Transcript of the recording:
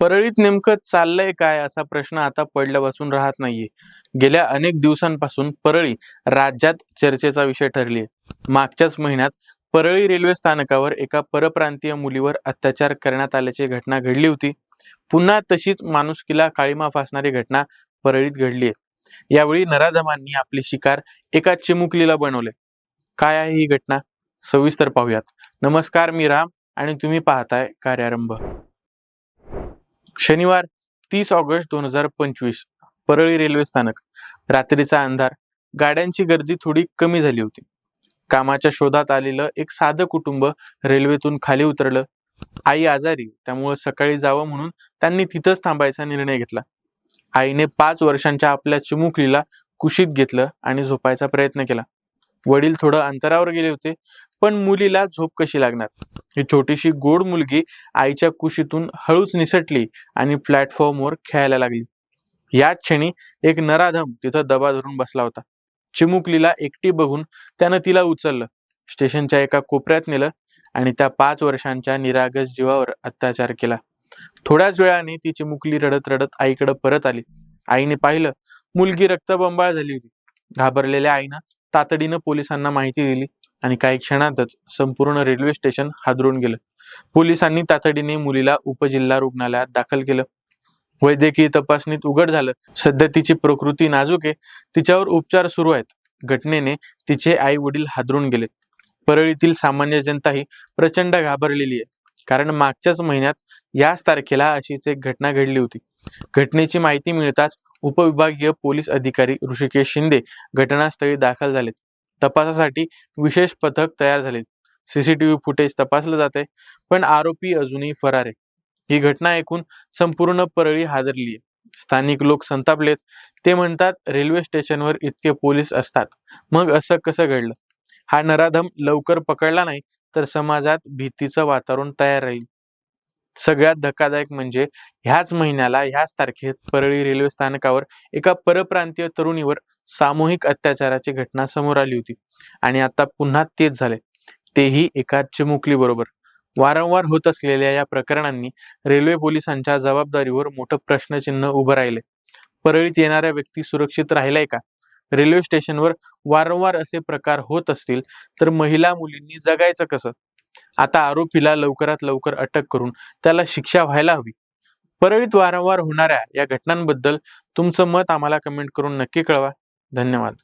परळीत नेमकं चाललंय काय असा प्रश्न आता पडल्यापासून राहत नाहीये. गेल्या अनेक दिवसांपासून परळी राज्यात चर्चेचा विषय ठरली मागच्याच महिन्यात परळी रेल्वे स्थानकावर एका परप्रांतीय मुलीवर अत्याचार करण्यात आल्याची घटना घडली होती. पुन्हा तशीच माणुसकीला काळीमा फासणारी घटना परळीत घडली आहे यावेळी नराधमांनी आपली शिकार एका चिमुकलीला बनवले. काय आहे ही घटना? सविस्तर पाहूयात. नमस्कार मी राम आणि तुम्ही पाहताय कार्यारंभ. शनिवार तीस ऑगस्ट दोन हजार पंचवीस परळी रेल्वे स्थानक. रात्रीचा अंधार. गाड्यांची गर्दी थोडी कमी झाली होती. कामाच्या शोधात आलेलं एक साधं कुटुंब रेल्वेतून खाली उतरलं. आई आजारी त्यामुळे सकाळी जावं म्हणून त्यांनी तिथंच थांबायचा निर्णय घेतला. आईने पाच वर्षांच्या आपल्या चिमुकलीला कुशीत घेतलं आणि झोपायचा प्रयत्न केला. वडील थोडं अंतरावर गेले होते पण मुलीला झोप कशी लागणार? ही छोटीशी गोड मुलगी आईच्या कुशीतून हळूच निसटली आणि प्लॅटफॉर्मवर खेळायला लागली. याच क्षणी एक नराधम तिथं दबा धरून बसला होता. चिमुकलीला एकटी बघून त्यानं तिला उचललं. स्टेशनच्या एका कोपऱ्यात नेलं आणि त्या पाच वर्षांच्या निरागस जीवावर अत्याचार केला. थोड्याच वेळाने ती चिमुकली रडत रडत आईकडे परत आली. आईने पाहिलं मुलगी रक्तबंबाळ झाली होती. घाबरलेल्या आईनं तातडीनं पोलिसांना माहिती दिली आणि काही क्षणातच संपूर्ण रेल्वे स्टेशन हादरून गेलं. पोलिसांनी तातडीने मुलीला उपजिल्हा रुग्णालयात दाखल केलं. वैद्यकीय तपासणीत उघड झालं. सध्या तिची प्रकृती नाजूक आहे. तिच्यावर उपचार सुरू आहेत. घटनेने तिचे आई वडील हादरून गेले. परळीतील सामान्य जनताही प्रचंड घाबरलेली आहे. कारण मागच्याच महिन्यात याच तारखेला अशीच एक घटना घडली होती. घटनेची माहिती मिळताच उपविभागीय पोलीस अधिकारी ऋषिकेश शिंदे घटनास्थळी दाखल झालेत. तपासासाठी विशेष पथक तयार झाले सीसीटीव्ही फुटेज तपासलं जाते पण आरोपी अजूनही फरार आहे ही घटना ऐकून संपूर्ण परळी हादरली आहे स्थानिक लोक संतापलेत. ते म्हणतात रेल्वे स्टेशनवर इतके पोलीस असतात. मग असं कसं घडलं? हा नराधम लवकर पकडला नाही तर समाजात भीतीचं वातावरण तयार राहील. सगळ्यात धक्कादायक म्हणजे ह्याच महिन्याला ह्याच तारखेत परळी रेल्वे स्थानकावर एका परप्रांतीय तरुणीवर सामूहिक अत्याचाराची घटना समोर आली होती. आणि आता पुन्हा तेच झाले तेही एका चिमुकली बरोबर वारंवार होत असलेल्या या प्रकरणांनी रेल्वे पोलिसांच्या जबाबदारीवर मोठं प्रश्नचिन्ह उभं राहिले परळीत येणाऱ्या व्यक्ती सुरक्षित राहिलाय का? रेल्वे स्टेशनवर वारंवार असे प्रकार होत असतील तर महिला मुलींनी जगायचं कसं? आता आरोपीला लवकरात लवकर अटक करून त्याला शिक्षा व्हायला हवी. परळीत वारंवार होणाऱ्या या घटनांबद्दल तुमचं मत आम्हाला कमेंट करून नक्की कळवा. धन्यवाद.